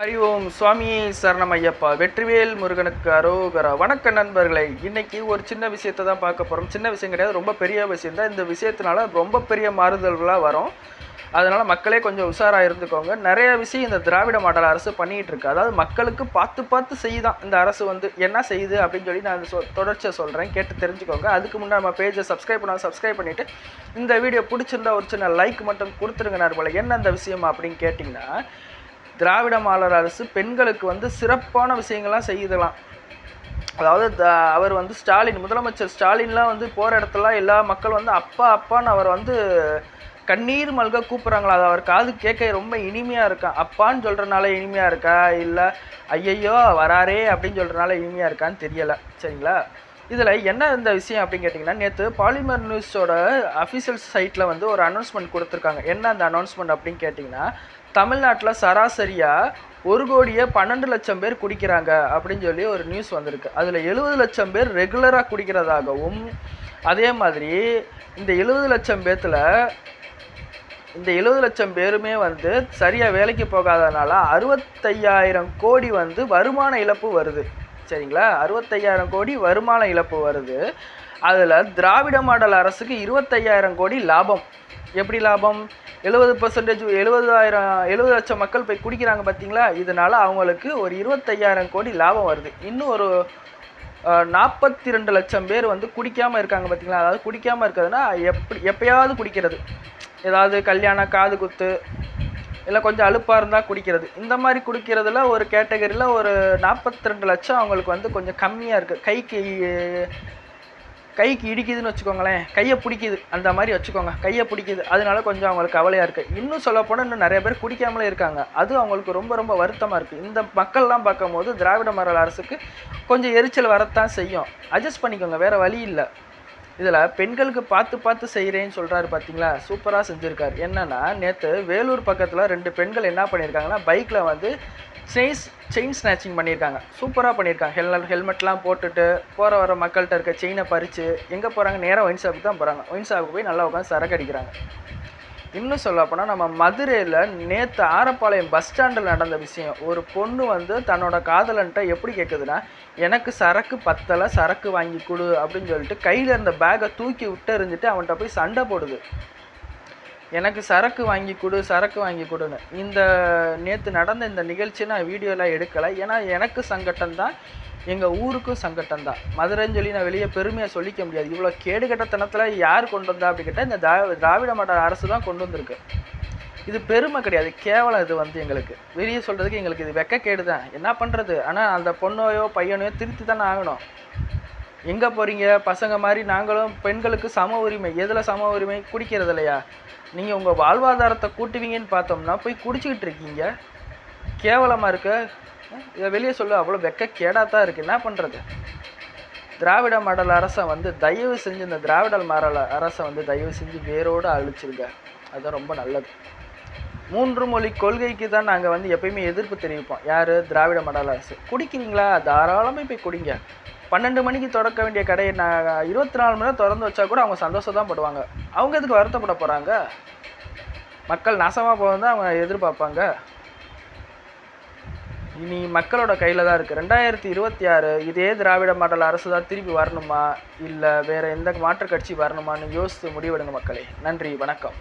ஹரி ஓம் சுவாமி சரணம் ஐயப்பா வெற்றிவேல் முருகனுக்கு அரோகரா. வணக்க நண்பர்களை இன்னைக்கு ஒரு சின்ன விஷயத்தை தான் பார்க்க போகிறோம் சின்ன விஷயம் கிடையாது ரொம்ப பெரிய விஷயம் தான். இந்த விஷயத்தினால ரொம்ப பெரிய மாறுதல்களாக வரும். அதனால் மக்களே கொஞ்சம் உஷாராக இருந்துக்கோங்க. நிறைய விஷயம் இந்த திராவிட மாடல் அரசு பண்ணிகிட்டு இருக்கு. அதாவது மக்களுக்கு பார்த்து பார்த்து செய்யுதான் இந்த அரசு வந்து என்ன செய்யுது அப்படின்னு சொல்லி நான் சொ தொடர்ச்சியை சொல்கிறேன் கேட்டு தெரிஞ்சுக்கோங்க. அதுக்கு முன்னாடி நம்ம பேஜை சப்ஸ்கிரைப் பண்ணால் சப்ஸ்கிரைப் பண்ணிவிட்டு இந்த வீடியோ பிடிச்சிருந்தா ஒரு சின்ன லைக் மட்டும் கொடுத்துருங்க நண்பர்களே. என்ன அந்த விஷயம் அப்படின்னு கேட்டிங்கன்னா திராவிட மாடல் அரசு பெண்களுக்கு வந்து சிறப்பான விஷயங்கள்லாம் செய்யுதலாம் அதாவது அவர் வந்து ஸ்டாலின் முதலமைச்சர் ஸ்டாலின்லாம் வந்து போகிற இடத்துலலாம் எல்லா மக்கள் வந்து அப்பா அப்பான்னு அவர் வந்து கண்ணீர் மல்க கூப்பிட்றாங்களா அது அவர் காது கேட்க ரொம்ப இனிமையாக இருக்கா? அப்பான்னு சொல்கிறனால இனிமையாக இருக்கா? இல்லை ஐயையோ வராரே அப்படின்னு சொல்கிறனால இனிமையாக இருக்கான்னு தெரியலை. சரிங்களா? இதில் என்ன இந்த விஷயம் அப்படின்னு கேட்டிங்கன்னா நேற்று பாலிமர் நியூஸோட அஃபிஷியல் சைட்டில் வந்து ஒரு அனௌன்ஸ்மெண்ட் கொடுத்துருக்காங்க. என்ன அந்த அனௌன்ஸ்மெண்ட் அப்படின்னு கேட்டிங்கன்னா தமிழ்நாட்டில் சராசரியாக ஒரு கோடியே பன்னெண்டு லட்சம் பேர் குடிக்கிறாங்க அப்படின்னு சொல்லி ஒரு நியூஸ் வந்திருக்கு. அதில் எழுபது லட்சம் பேர் ரெகுலராக குடிக்கிறதாகவும் அதே மாதிரி இந்த எழுபது லட்சம் பேர்த்தில் இந்த எழுபது லட்சம் பேருமே வந்து சரியாக வேலைக்கு போகாதனால அறுபத்தையாயிரம் கோடி வந்து வருமான இழப்பு வருது. சரிங்களா? அறுபத்தையாயிரம் கோடி வருமான இழப்பு வருது. அதில் திராவிட மாடல் அரசுக்கு இருபத்தையாயிரம் கோடி லாபம். எப்படி லாபம்? எழுபது பர்சன்டேஜ் எழுபதாயிரம் எழுபது லட்சம் மக்கள் போய் குடிக்கிறாங்க பார்த்தீங்களா இதனால் அவங்களுக்கு ஒரு இருபத்தையாயிரம் கோடி லாபம் வருது. இன்னும் ஒரு நாற்பத்தி ரெண்டு லட்சம் பேர் வந்து குடிக்காமல் இருக்காங்க பார்த்தீங்களா அதாவது குடிக்காமல் இருக்கிறதுனா எப்படி எப்பயாவது குடிக்கிறது. ஏதாவது கல்யாணம் காது குத்து இல்லை கொஞ்சம் அலுப்பாக இருந்தால் குடிக்கிறது. இந்த மாதிரி குடிக்கிறதுல ஒரு கேட்டகரியில் ஒரு நாற்பத்தி ரெண்டு லட்சம் அவங்களுக்கு வந்து கொஞ்சம் கம்மியாக இருக்குது கைக்கு கைக்கு இடிக்குதுன்னு வச்சுக்கோங்களேன். கையை பிடிக்குது. அந்த மாதிரி வச்சுக்கோங்க. கையை பிடிக்குது. அதனால கொஞ்சம் அவங்களுக்கு கவலையாக இருக்குது இன்னும் சொல்லப்போனால் இன்னும் நிறைய பேர் குடிக்காமலே இருக்காங்க. அது அவங்களுக்கு ரொம்ப ரொம்ப வருத்தமாக இருக்குது இந்த மக்கள்லாம் பார்க்கும்போது திராவிட மரல் அரசுக்கு கொஞ்சம் எரிச்சல் வரத்தான் செய்யும். அட்ஜஸ்ட் பண்ணிக்கோங்க. வேறு வழி இல்லை. இதில் பெண்களுக்கு பார்த்து பார்த்து செய்கிறேன்னு சொல்கிறாரு பார்த்தீங்களா? சூப்பராக செஞ்சுருக்கார். என்னென்னா நேற்று வேலூர் பக்கத்தில் ரெண்டு பெண்கள் என்ன பண்ணியிருக்காங்கன்னா பைக்கில் வந்து செயின்ஸ் செயின் ஸ்நாச்சிங் பண்ணியிருக்காங்க. சூப்பராக பண்ணியிருக்காங்க. ஹெல்மெட் ஹெல்மெட்லாம் போட்டுட்டு போகிற வர மக்கள்கிட்ட இருக்க செயினை பறித்து எங்கே போகிறாங்க நேராக ஒயின் ஷாப்புக்கு தான் போகிறாங்க ஒயின் ஷாப்புக்கு போய் நல்லா உட்காந்து சரக்கு அடிக்கிறாங்க. இன்னும் சொல்லப்போனால் நம்ம மதுரையில் நேற்று ஆரப்பாளையம் பஸ் ஸ்டாண்டில் நடந்த விஷயம். ஒரு பொண்ணு வந்து தன்னோட காதலன்ட்ட எப்படி கேட்குதுன்னா எனக்கு சரக்கு பத்தலை சரக்கு வாங்கி கொடு அப்படின்னு சொல்லிட்டு கையில் இருந்த பேக்கை தூக்கி விட்டு எறிஞ்சிட்டு அவன்கிட்ட போய் சண்டை போடுது. எனக்கு சரக்கு வாங்கி கொடு சரக்கு வாங்கி கொடுன்னு. இந்த நேற்று நடந்த இந்த நிகழ்ச்சி நான் வீடியோலாம் எடுக்கலை. ஏன்னா எனக்கு சங்கட்டம் தான் எங்கள் ஊருக்கும் சங்கட்டம் தான். மதுரைன்னு சொல்லி நான் வெளியே பெருமையாக சொல்லிக்க முடியாது. இவ்வளோ கேடுகட்டத்தனத்தில் யார் கொண்டு வந்தா அப்படி கேட்டால் இந்த திராவிட மாடல் அரசு தான் கொண்டு வந்திருக்கு. இது பெருமை கிடையாது. கேவலம் இது வந்து எங்களுக்கு. வெளியே சொல்கிறதுக்கு எங்களுக்கு இது வெக்கக்கேடு தான். என்ன பண்ணுறது ஆனால் அந்த பொண்ணையோ பையனையோ திருத்தி தானே ஆகணும். எங்கே போகிறீங்க பசங்க மாதிரி நாங்களும் பெண்களுக்கு சம உரிமை. எதில் சம உரிமை? குடிக்கிறது இல்லையா? நீங்கள் உங்கள் வாழ்வாதாரத்தை கூட்டுவீங்கன்னு பார்த்தோம்னா போய் குடிச்சிக்கிட்டு இருக்கீங்க. கேவலமாக இருக்க. இதை வெளியே சொல்ல அவ்வளோ வெக்க கேடாக தான் இருக்குது என்ன பண்ணுறது திராவிட மாடல் அரசை வந்து தயவு செஞ்சு இந்த திராவிட மாடல் அரசை வந்து தயவு செஞ்சு வேரோடு அழிச்சிருங்க. அதுதான் ரொம்ப நல்லது. மூன்று மொழி கொள்கைக்கு தான் நாங்கள் வந்து எப்பயுமே எதிர்ப்பு தெரிவிப்போம். யார்? திராவிட மாடல் அரசு. குடிக்கிறீங்களா? தாராளமாக போய் குடிங்க. பன்னெண்டு மணிக்கு திறக்க வேண்டிய கடையை நான் இருபத்தி நாலு மணி நேரம் திறந்து வச்சா கூட அவங்க சந்தோஷம் தான் படுவாங்க. அவங்க எதுக்கு வருத்தப்பட போகிறாங்க மக்கள் நாசமாக போக தான் அவங்க எதிர்பார்ப்பாங்க. இனி மக்களோட கையில் தான் இருக்குது ரெண்டாயிரத்தி இருபத்தி ஆறு இதே திராவிட மாடல் அரசு தான் திருப்பி வரணுமா? இல்லை வேறு எந்த மாற்றுக் கட்சி வரணுமான்னு யோசித்து முடிவெடுங்க மக்களே. நன்றி வணக்கம்.